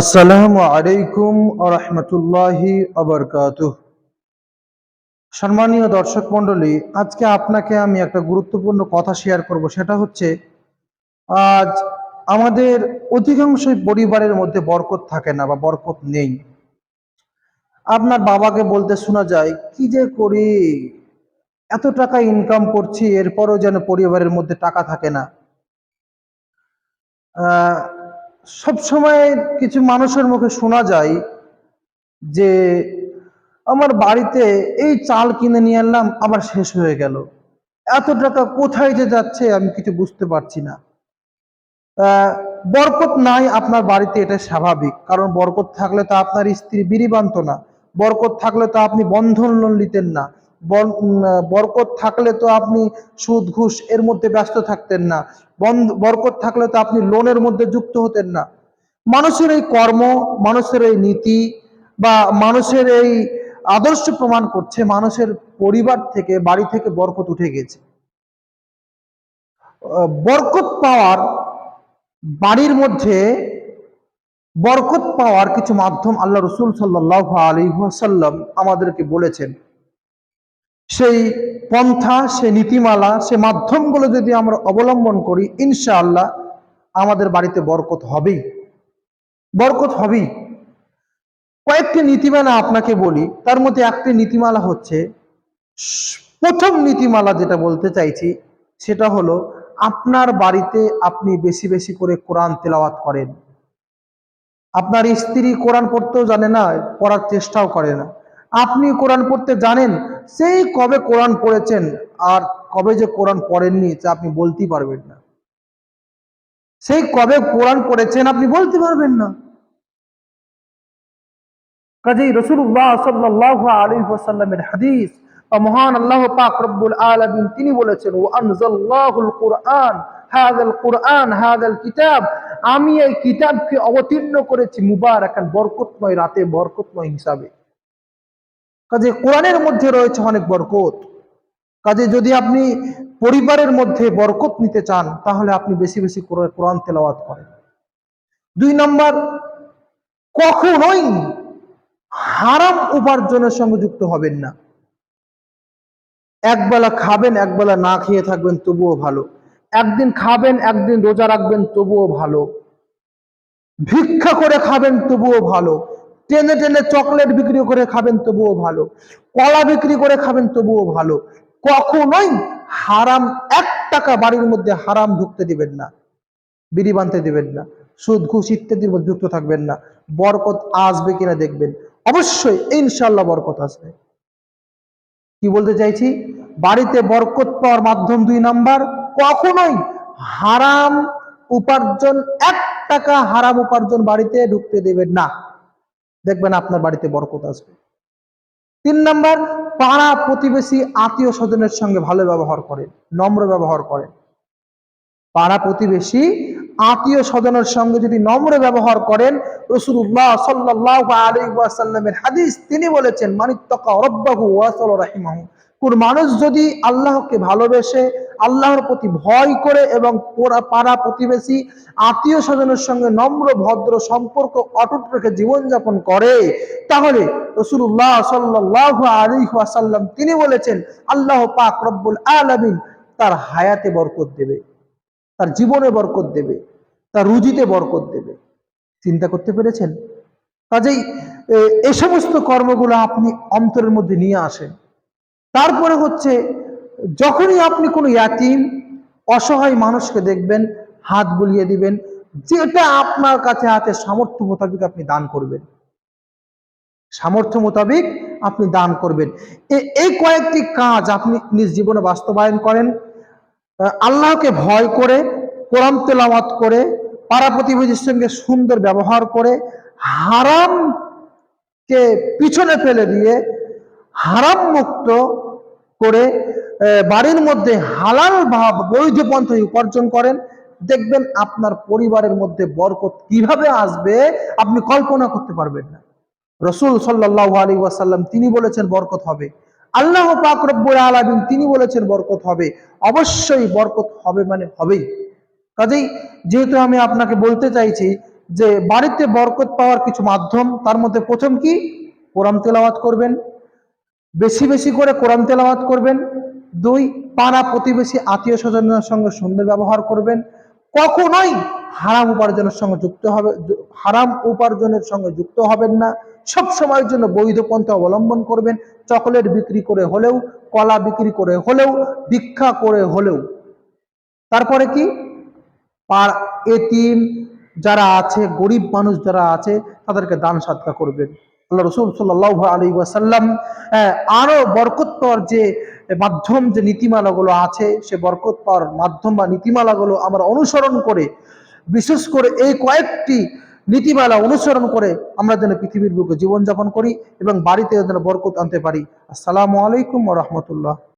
আসসালামু আলাইকুম রহমতুল্লাহি আবরকাত সম্মানীয় দর্শক মণ্ডলী, আজকে আপনাকে আমি একটা গুরুত্বপূর্ণ কথা শেয়ার করব, সেটা হচ্ছে, আজ আমাদের অধিকাংশই পরিবারের মধ্যে বরকত থাকে না বা বরকত নেই। আপনার বাবাকে বলতে শোনা যায়, কি যে করি? এত টাকা ইনকাম করছি, এরপরও যেন পরিবারের মধ্যে টাকা থাকে না। আহ সবসময় কিছু মানুষের মুখে শোনা যায় যে, আমার বাড়িতে এই চাল কিনে নিয়ে আনলাম আবার শেষ হয়ে গেল। এত টাকা কোথায় যে যাচ্ছে আমি কিছু বুঝতে পারছি না। বরকত নাই আপনার বাড়িতে, এটা স্বাভাবিক। কারণ বরকত থাকলে তো আপনার স্ত্রী বিড়ি বানত না। বরকত থাকলে তো আপনি বন্ধন লোন নিতেন না। বরকত থাকলে তো আপনি সুদ, ঘুষ এর মধ্যে ব্যস্ত থাকতেন না। বন্ধ বরকত থাকলে তো আপনি লোনের মধ্যে যুক্ত হতেন না। মানুষের এই কর্ম, মানুষের এই নীতি বা মানুষের এই আদর্শ প্রমাণ করছে মানুষের পরিবার থেকে, বাড়ি থেকে বরকত উঠে গেছে। বরকত পাওয়ার বাড়ির মধ্যে বরকত পাওয়ার কিছু মাধ্যম আল্লাহ রসুল সাল্লাহ আলী সাল্লাম আমাদেরকে বলেছেন। সেই পন্থা সে নীতিমালা সে মাধ্যমগুলো যদি আমরা অবলম্বন করি, ইনশাআল্লাহ আমাদের বাড়িতে বরকত হবেই। বরকত হবেই। কয়েকটি নীতিমালা আপনাকে বলি। তার মধ্যে একটি নীতিমালা হচ্ছে, প্রথম নীতিমালা যেটা বলতে চাইছি, সেটা হলো, আপনার বাড়িতে আপনি বেশি বেশি করে কোরআন তেলাওয়াত করেন। আপনার স্ত্রী কোরআন পড়তেও জানে না, পড়ার চেষ্টাও করে না। আপনি কোরআন পড়তে জানেন, সেই কবে কোরআন পড়েছেন আর কবে যে কোরআন পড়েননি তা আপনি বলতেই পারবেন না। সেই কবে কোরআন পড়েছেন আপনি বলতে পারবেন না। কাজেই রসুল্লাহ সাল্লাহ আলী ওয়াসাল্লামের হাদিস, বা মহান আল্লাহ পাক রব্বুল আলামিন তিনি বলেছেন ও আনজাল্লাহুল কোরআন হাদাল কোরআন হাদাল কিতাব। আমি এই কিতাবকে অবতীর্ণ করেছি মুবারাকান, বরকতময় রাতে, বরকতময় হিসাবে। কাজে কোরআনের মধ্যে রয়েছে অনেক বরকত। কাজে যদি আপনি পরিবারের মধ্যে বরকত নিতে চান, তাহলে আপনি বেশি বেশি করে কোরআন তেলাওয়াত করেন। দুই নম্বর, কখনোই হারাম উপার্জনের সঙ্গে যুক্ত হবেন না। একবেলা খাবেন একবেলা না খেয়ে থাকবেন, তবুও ভালো। একদিন খাবেন, একদিন রোজা রাখবেন, তবুও ভালো। ভিক্ষা করে খাবেন, তবুও ভালো। টেনে টেনে চকলেট বিক্রি করে খাবেন তবুও ভালো, কলা বিক্রি করে খাবেন তবুও ভালো। কখনোই হারাম এক টাকা বাড়ির মধ্যে হারাম ঢুকতে দিবেন না, বিড়ি বানতে দিবেন না, সুদ ঘুষ ইত্যাদির মধ্যে যুক্ত থাকবেন না, বরকত আসবে কিনা দেখবেন। অবশ্যই ইনশাল্লাহ বরকত আসবে। কি বলতে চাইছি? বাড়িতে বরকত পাওয়ার মাধ্যম দুই নাম্বার, কখনোই হারাম উপার্জন, এক টাকা হারাম উপার্জন বাড়িতে ঢুকতে দেবেন না। দেখবেন আপনার বাড়িতে বরকত আসবে। তিন নাম্বার, পাড়া প্রতিবেশী আত্মীয় স্বজনের সঙ্গে ভালো ব্যবহার করেন, নম্র ব্যবহার করেন। পাড়া প্রতিবেশী আত্মীয় স্বজনের সঙ্গে যদি নম্র ব্যবহার করেন রসুল্লাহ সাল্লাহ আলী ওয়াসাল্লামের হাদিস তিনি বলেছেন, মানিত্তকা রব্বাহু ওয়াসল রাহিমাহু। কোন মানুষ যদি আল্লাহকে ভালোবেসে, আল্লাহর প্রতি ভয় করে এবং পোড়া- প্রতিবেশী, আত্মীয় স্বজনের সঙ্গে নম্র, ভদ্র সম্পর্ক অটুট রেখে জীবনযাপন করে, তাহলে রসুল্লাহ সাল্লাহ আলী ওয়াসাল্লাম তিনি বলেছেন, আল্লাহ পাক রব্বুল আলামিন তার হায়াতে বরকত দেবে, তার জীবনে বরকত দেবে, তার রুজিতে বরকত দেবে। চিন্তা করতে পেরেছেন? কাজেই এ সমস্ত কর্মগুলো আপনি অন্তরের মধ্যে নিয়ে আসেন। তারপরে হচ্ছে, যখনই আপনি কোনো ইয়াতিম, অসহায় মানুষকে দেখবেন, হাত বুলিয়ে দিবেন, যেটা আপনার কাছে হাতে সামর্থ্য মোতাবেক আপনি দান করবেন। সামর্থ্য মোতাবেক আপনি দান করবেন। এই কয়েকটি কাজ আপনি নিজ জীবনে বাস্তবায়ন করেন। আল্লাহকে ভয় করে, কোরআন তেলাওয়াত করে, পাড়া প্রতিবেশীর সঙ্গে সুন্দর ব্যবহার করে, হারামকে পিছনে ফেলে দিয়ে হারাম মুক্ত করে বাড়ির মধ্যে হালাল ভাব বৈধ পন্থায় উপার্জন করেন। দেখবেন আপনার পরিবারের মধ্যে বরকত কীভাবে আসবে, আপনি কল্পনা করতে পারবেন না। রসুল সাল্লাহ আলী ওয়াসাল্লাম তিনি বলেছেন বরকত হবে। আল্লাহ পাক আলামিন তিনি বলেছেন বরকত হবে। অবশ্যই বরকত হবে মানে হবেই। কাজেই যেহেতু আমি আপনাকে বলতে চাইছি যে বাড়িতে বরকত পাওয়ার কিছু মাধ্যম, তার মধ্যে প্রথম কি? কোরআন তেলাওয়াত করবেন। বেশি বেশি করে কোরআন তেলাওয়াত করবেন। দুই, পাড়া প্রতিবেশী আত্মীয় স্বজনের সঙ্গে সুন্দর ব্যবহার করবেন। কখনোই হারাম উপার্জনের সঙ্গে যুক্ত হবে হারাম উপার্জনের সঙ্গে যুক্ত হবেন না। সব সময়ের জন্য বৈধ পন্থা অবলম্বন করবেন। চকলেট বিক্রি করে হলেও, কলা বিক্রি করে হলেও, ভিক্ষা করে হলেও। তারপরে কি? আর এতিম যারা আছে, গরিব মানুষ যারা আছে, তাদেরকে দান সাদকা করবেন। আল্লাহ রসুল সাল্লাহ আলী ওয়াসাল্লাম আরও বরকত পাওয়ার যে মাধ্যম, যে নীতিমালাগুলো আছে, সে বরকত পাওয়ার মাধ্যম বা নীতিমালাগুলো আমরা অনুসরণ করে, বিশেষ করে এই কয়েকটি নীতিমালা অনুসরণ করে আমরা যেন পৃথিবীর বুকে জীবনযাপন করি এবং বাড়িতে যেন বরকত আনতে পারি। আসসালামু আলাইকুম রহমতুল্লাহ।